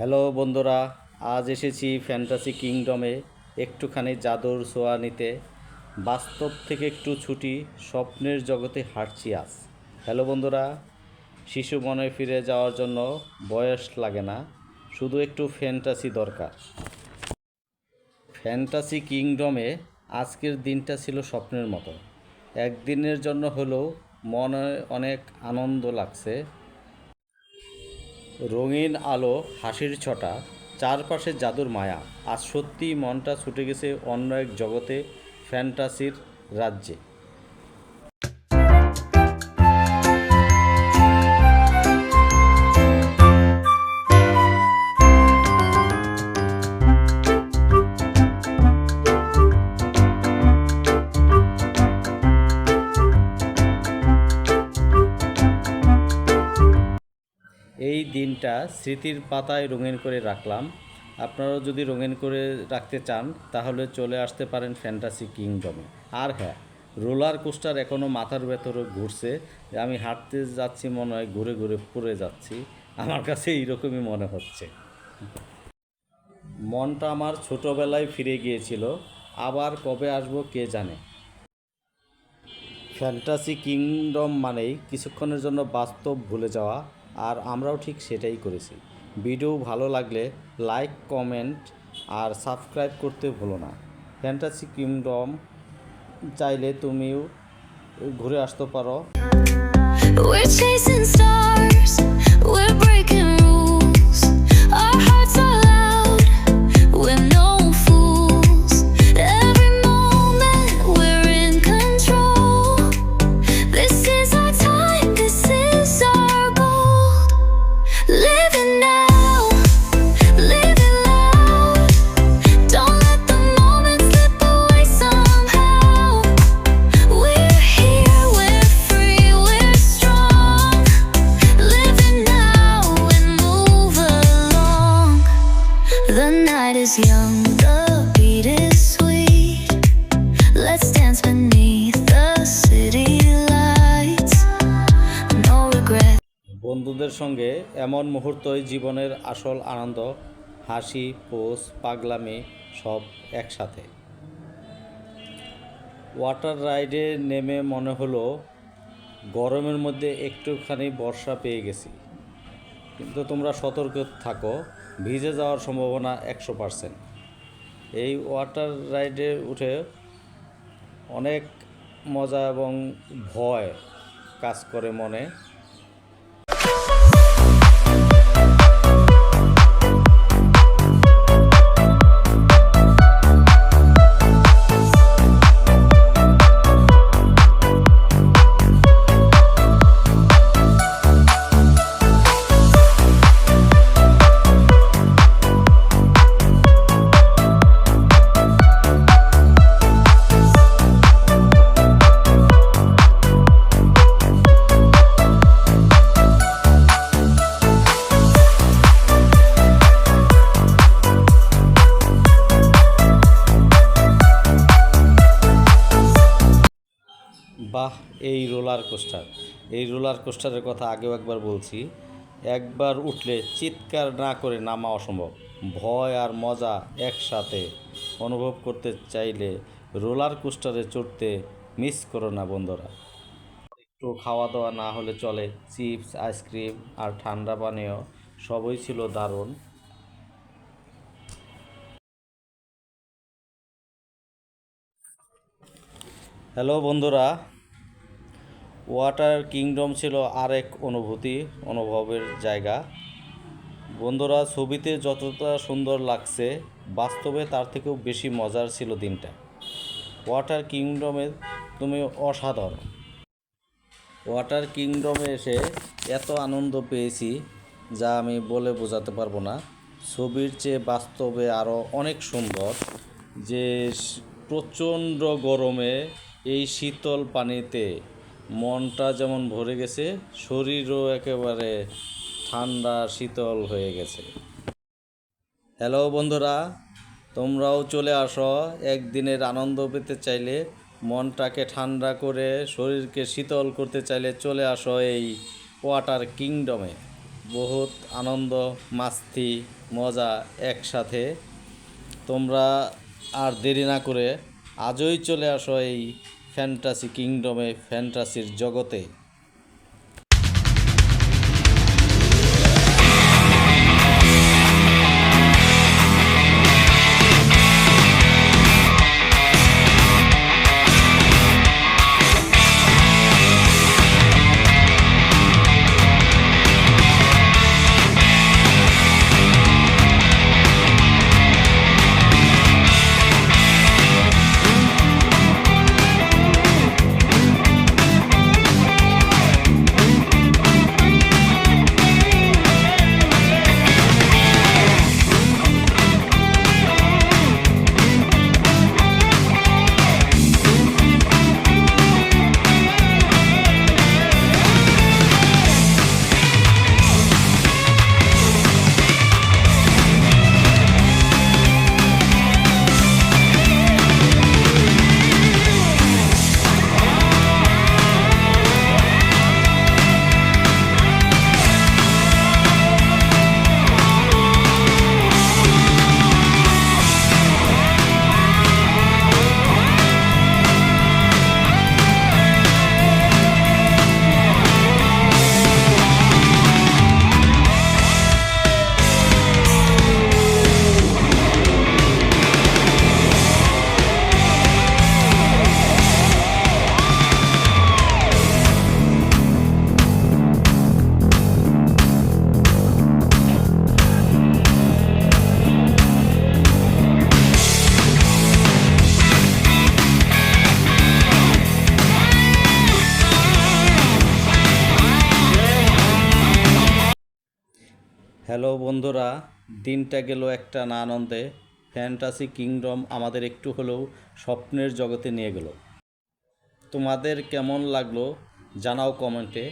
Hello বন্ধুরা, আজ এসেছি ফ্যান্টাসি কিংডমে একটুখানি জাদুর ছোঁয়া নিতে। বাস্তব থেকে একটু ছুটি, স্বপ্নের জগতে হাঁটছি আজ। হ্যালো বন্ধুরা, শিশু মনে ফিরে যাওয়ার জন্য বয়স লাগে না, শুধু একটু ফ্যান্টাসি দরকার। ফ্যান্টাসি কিংডমে আজকের দিনটা ছিল স্বপ্নের মতো। একদিনের জন্য হলেও মনে অনেক আনন্দ লাগছে রঙিন আলো, হাসির ছটা, চারপাশে জাদুর মায়া। আর সত্যিই মনটা ছুটে গেছে অন্য এক জগতে, ফ্যান্টাসির রাজ্যে। এই দিনটা স্মৃতির পাতায় রঙিন করে রাখলাম। আপনারাও যদি রঙিন করে রাখতে চান, তাহলে চলে আসতে পারেন ফ্যান্টাসি কিংডমে আর হ্যাঁ রোলার কোস্টার এখনও মাথার ভেতরে ঘুরছে। আমি হাঁটতে যাচ্ছি, মনে হয় ঘুরে ঘুরে পড়ে যাচ্ছি। আমার কাছে এইরকমই মনে হচ্ছে। মনটা আমার ছোটোবেলায় ফিরে গিয়েছিল। আবার কবে আসব কে জানে? ফ্যান্টাসি কিংডম মানেই কিছুক্ষণের জন্য বাস্তব ভুলে যাওয়া। আর আমরাও ঠিক সেটাই করেছি। ভিডিও ভালো লাগলে লাইক কমেন্ট আর সাবস্ক্রাইব করতে ভুলো না। ফ্যান্টাসি কিংডম চাইলে তুমিও ঘুরে আসতে পারো। We're chasing stars, বন্ধুদের সঙ্গে এমন মুহূর্তই জীবনের আসল আনন্দ, হাসি পোষ পাগলামি, সব একসাথে। ওয়াটার রাইডে নেমে মনে হলো, গরমের মধ্যে একটুখানি বর্ষা পেয়ে গেছি। কিন্তু তোমরা সতর্ক থাকো, ভিজে যাওয়ার সম্ভাবনা একশো পারসেন্ট এই ওয়াটার রাইডে উঠে অনেক মজা এবং ভয় কাজ করে মনে। বাহ, এই রোলার কোস্টার। এই রোলার কোস্টারের কথা আগেও একবার বলছি, একবার উঠলে চিৎকার না করে নামা অসম্ভব। ভয় আর মজা একসাথে অনুভব করতে চাইলে রোলার কোস্টারে চড়তে মিস করো না বন্ধুরা। একটু খাওয়া দাওয়া না হলে চলে, চিপস, আইসক্রিম আর ঠান্ডা পানীয় সবই ছিল দারুণ। হ্যালো বন্ধুরা ওয়াটার কিংডম ছিল আরেক অনুভূতি, অনুভবের জায়গা। বন্ধুরা, ছবিতে যতটা সুন্দর লাগছে, বাস্তবে তার থেকেও বেশি মজার ছিল দিনটা। ওয়াটার কিংডমে তুমি অসাধারণ। ওয়াটার কিংডমে এসে এত আনন্দ পেয়েছি যা আমি বলে বোঝাতে পারব না। ছবির চেয়ে বাস্তবে আরও অনেক সুন্দর যে প্রচণ্ড গরমে এই শীতল পানিতে মনটা যেমন ভরে গেছে, শরীরও একেবারে ঠান্ডা, শীতল হয়ে গেছে। হ্যালো বন্ধুরা, তোমরাও চলে আসো। একদিনের আনন্দ পেতে চাইলে, মনটাকে ঠান্ডা করে, শরীরকে শীতল করতে চাইলে চলে আসো এই ওয়াটার কিংডমে বহুত আনন্দ, মাস্তি, মজা একসাথে। তোমরা আর দেরি না করে আজই চলে আসো এই ফ্যান্টাসি কিংডমে ফ্যান্টাসির জগতে হ্যালো বন্ধুরা, দিনটা গেল একটা না আনন্দে। ফ্যান্টাসি কিংডম আমাদের একটু হলেও স্বপ্নের জগতে নিয়ে গেল। তোমাদের কেমন লাগল জানাও কমেন্টে।